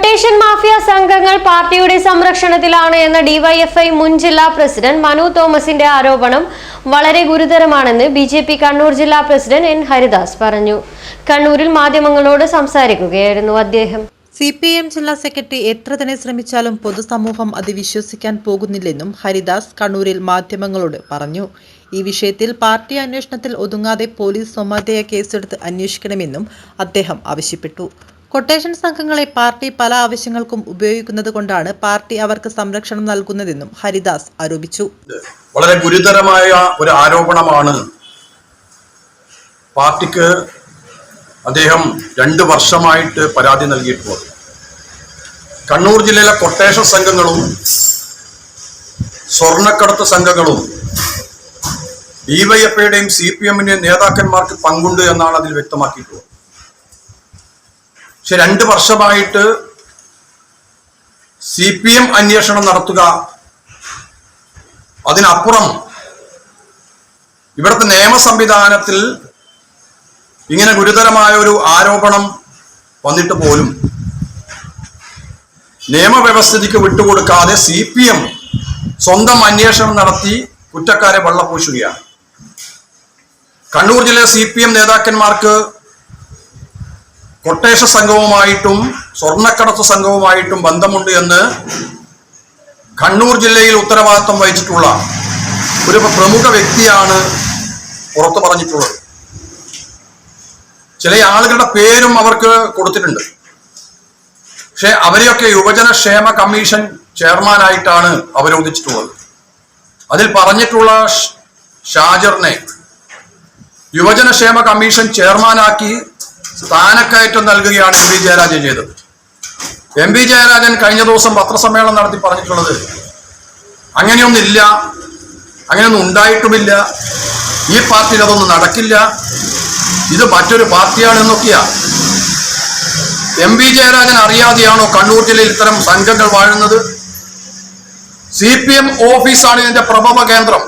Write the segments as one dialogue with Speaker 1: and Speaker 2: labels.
Speaker 1: quotation mafia സംഘങ്ങൾ പാർട്ടിയുടെ സംരക്ഷണത്തിലാണ് എന്ന ഡിവൈഎഫ്ഐ മുൻ ജില്ലാ പ്രസിഡന്റ് മനു തോമസിന്റെ ആരോപണം വളരെ ഗുരുതരമാണെന്ന് ബി ജെ പി കണ്ണൂർ ജില്ലാ പ്രസിഡന്റ് എൻ ഹരിദാസ് പറഞ്ഞു കണ്ണൂരിൽ മാധ്യമങ്ങളോട് സംസാരിക്കുകയായിരുന്നു അദ്ദേഹം സി പി എം ജില്ലാ സെക്രട്ടറി എത്ര തന്നെ ശ്രമിച്ചാലും പൊതുസമൂഹം അത് വിശ്വസിക്കാൻ പോകുന്നില്ലെന്നും ഹരിദാസ് കണ്ണൂരിൽ മാധ്യമങ്ങളോട് പറഞ്ഞു ഈ വിഷയത്തിൽ പാർട്ടി അന്വേഷണത്തിൽ ഒതുങ്ങാതെ പോലീസ് സ്വമാധേയ കേസെടുത്ത് അന്വേഷിക്കണമെന്നും അദ്ദേഹം ആവശ്യപ്പെട്ടു കൊട്ടേഷൻ സംഘങ്ങളെ പാർട്ടി പല ആവശ്യങ്ങൾക്കും ഉപയോഗിക്കുന്നത് കൊണ്ടാണ് പാർട്ടി അവർക്ക് സംരക്ഷണം നൽകുന്നതെന്നും ഹരിദാസ് ആരോപിച്ചു വളരെ ഗുരുതരമായ ഒരു ആരോപണമാണ് പാർട്ടിക്ക് അദ്ദേഹം രണ്ട് വർഷമായിട്ട് പരാതി നൽകിയിട്ടുള്ളത് കണ്ണൂർ ജില്ലയിലെ കൊട്ടേഷൻ സംഘങ്ങളും സ്വർണ്ണക്കടത്ത് സംഘങ്ങളും ഡിവൈഎഫ്ഐയുടെയും സി പി എമ്മിന്റെയും നേതാക്കന്മാർക്ക് പങ്കുണ്ട് എന്നാണ് അതിൽ വ്യക്തമാക്കിയിട്ടുള്ളത് പക്ഷെ രണ്ട് വർഷമായിട്ട് സി പി എം അന്വേഷണം നടത്തുക അതിനപ്പുറം ഇവിടുത്തെ നിയമ സംവിധാനത്തിൽ ഇങ്ങനെ ഗുരുതരമായ ഒരു ആരോപണം വന്നിട്ട് പോലും നിയമവ്യവസ്ഥിതിക്ക് വിട്ടുകൊടുക്കാതെ സി പി എം സ്വന്തം അന്വേഷണം നടത്തി കുറ്റക്കാരെ വെള്ളപൂശുകയാണ് കണ്ണൂർ ജില്ലയിലെ സി പി എം നേതാക്കന്മാർക്ക് കൊട്ടേഷ സംഘവുമായിട്ടും സ്വർണ്ണക്കടത്ത് സംഘവുമായിട്ടും ബന്ധമുണ്ട് എന്ന് കണ്ണൂർ ജില്ലയിൽ ഉത്തരവാദിത്വം വഹിച്ചിട്ടുള്ള ഒരു പ്രമുഖ വ്യക്തിയാണ് പുറത്തു പറഞ്ഞിട്ടുള്ളത് ചില ആളുകളുടെ പേരും അവർക്ക് കൊടുത്തിട്ടുണ്ട് പക്ഷെ അവരെയൊക്കെ യുവജനക്ഷേമ കമ്മീഷൻ ചെയർമാനായിട്ടാണ് അവരോധിച്ചിട്ടുള്ളത് അതിൽ പറഞ്ഞിട്ടുള്ള ഷാജറിനെ യുവജനക്ഷേമ കമ്മീഷൻ ചെയർമാനാക്കി സ്ഥാനക്കയറ്റം നൽകുകയാണ് എം പി ജയരാജൻ ചെയ്തത് എം പി ജയരാജൻ കഴിഞ്ഞ ദിവസം പത്രസമ്മേളനം നടത്തി പറഞ്ഞിട്ടുള്ളത് അങ്ങനെയൊന്നില്ല അങ്ങനെയൊന്നും ഉണ്ടായിട്ടുമില്ല ഈ പാർട്ടിയിൽ അതൊന്നും നടക്കില്ല ഇത് മറ്റൊരു പാർട്ടിയാണെന്നൊക്കെയാ എം വി ജയരാജൻ അറിയാതെയാണോ കണ്ണൂർ ജില്ലയിൽ ഇത്തരം സംഘങ്ങൾ വാഴുന്നത് സി പി എം ഓഫീസാണ് ഇതിന്റെ പ്രഭവ കേന്ദ്രം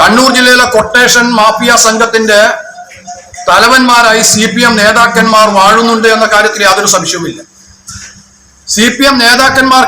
Speaker 1: കണ്ണൂർ ജില്ലയിലെ കൊട്ടേഷൻ മാഫിയ സംഘത്തിന്റെ തലവന്മാരായി സി പി എം നേതാക്കന്മാർ വാഴുന്നുണ്ട് എന്ന കാര്യത്തിൽ യാതൊരു സംശയവുമില്ല സി പി എം നേതാക്കന്മാർ